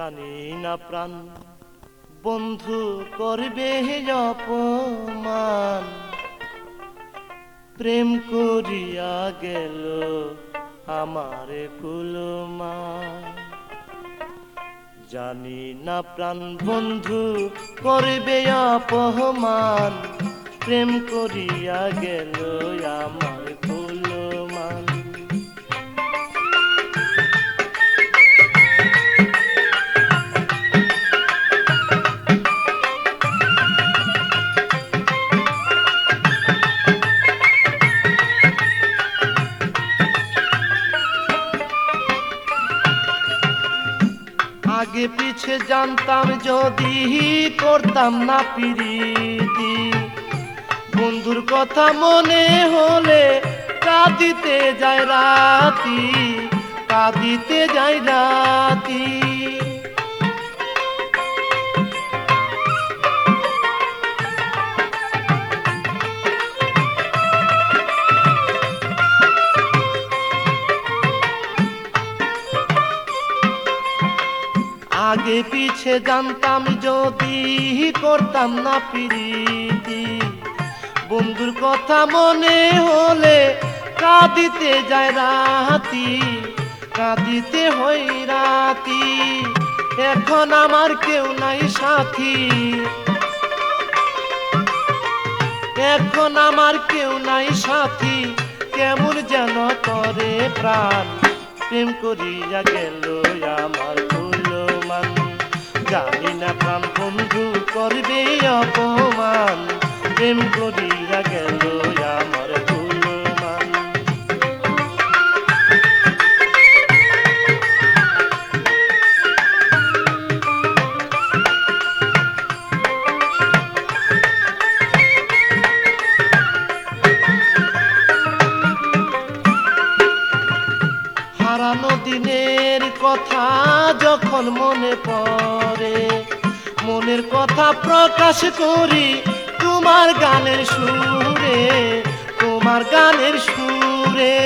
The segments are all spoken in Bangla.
জানি না প্রাণ। বন্ধু করবে অপমান। প্রেম করিয়া গেল আমারে কুলমা জানি না প্রাণ, বন্ধু করবে অপমান। প্রেম করিয়া গেল আমার আগে পিছে জানতাম যদি করতাম না পিরিতি। বন্ধুর কথা মনে হলে কাঁদিতে যায় রাতি, কাঁদিতে যায় রাতি। আগে পিছে জানতাম যদি করতাম না পিরিতি। বন্ধুর কথা মনে হলে কাঁদিতে যায় রাতি, কাঁদিতে হই রাতি। এখন আমার কেউ নাই সাথী। এখন আমার কেউ নাই সাথী, কেমন যেন করে প্রাণ। প্রেম করিয়া গেল আমার জানি না প্রাণ বন্ধু করবে অপমান প্রেম করিয়া গেল যখন মনে পড়ে মনের কথা প্রকাশ করি তোমার গানের সুরে তোমার গানের সুরে।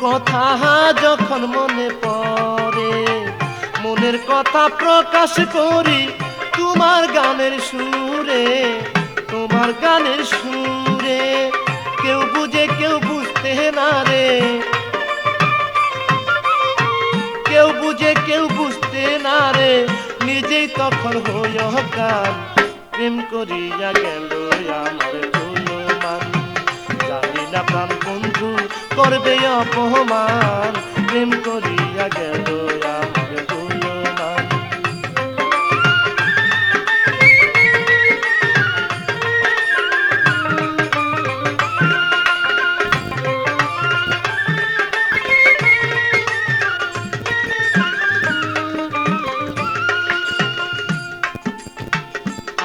কথা যখন মনে পড়ে, মনের কথা প্রকাশ করি তোমার গানের সুরে, তোমার গানের সুরে। কেউ বুঝে, কেউ বুঝতে না রে। কেউ বুঝে, কেউ বুঝতে না রে। নিজেই তখন হইয় গান, প্রেম করিয়া গেল আমার জানি না প্রাণ করবে অপমান। প্রেম করিয়া গেল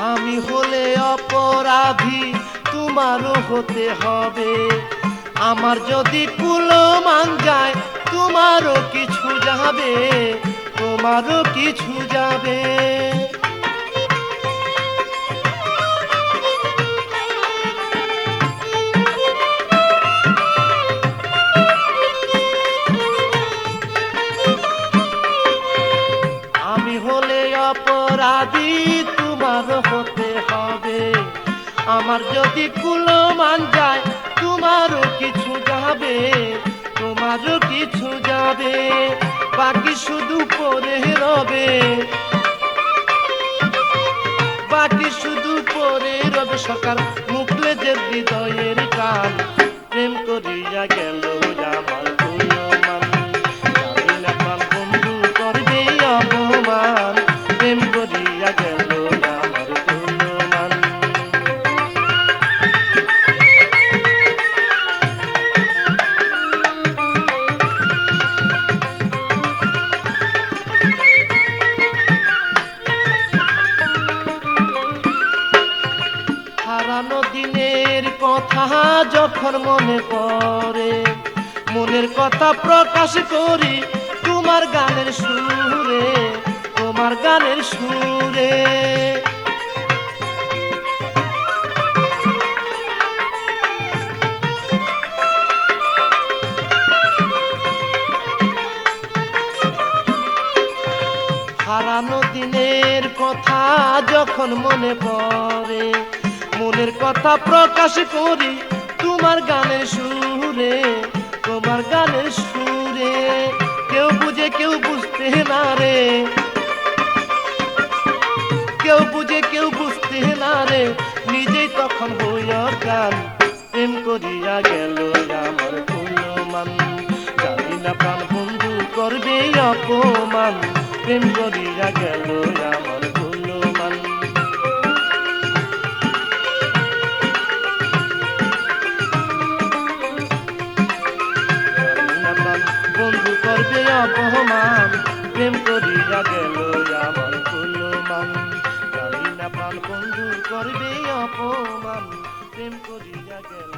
আমি হলে অপরাধী তোমারও হতে হবে। আমার যদি কুলমান যায় তোমারও কিছু যাবে, তোমারও কিছু যাবে। আমি হলে অপরাধী তোমার হতে হবে। আমার যদি কুলমান যায় তোমারও কিছু যাবে, তোমারও কিছু যাবে, বাকি শুধু পরে রবে। বাকি শুধু পরে রবে সকাল মুখলে যে হৃদয়ের কাল, প্রেম করিয়া গেল আমার যখন মনে পড়ে। মনের কথা প্রকাশ করি তোমার তোমার গানের সুরে, তোমার গানের সুরে। হারানো দিনের কথা যখন মনে পড়ে, মনের কথা প্রকাশ করি তোমার গানের সুরে, তোমার গানের সুরে, কেউ বুঝে, কেউ বুঝতে না রে। কেউ বুঝে, কেউ বুঝতে না রে। নিজেই তখন হইয়া গান প্রেম করিয়া গেল আমার মান জানি না প্রাণ বন্ধু করবে অপমান, প্রেম করিয়া গেল আমার বন্ধু করবে অপমান। প্রেম করিয়া গেল আমার মান জানি না প্রাণ বন্ধু করবে অপমান। প্রেম করিয়া গেল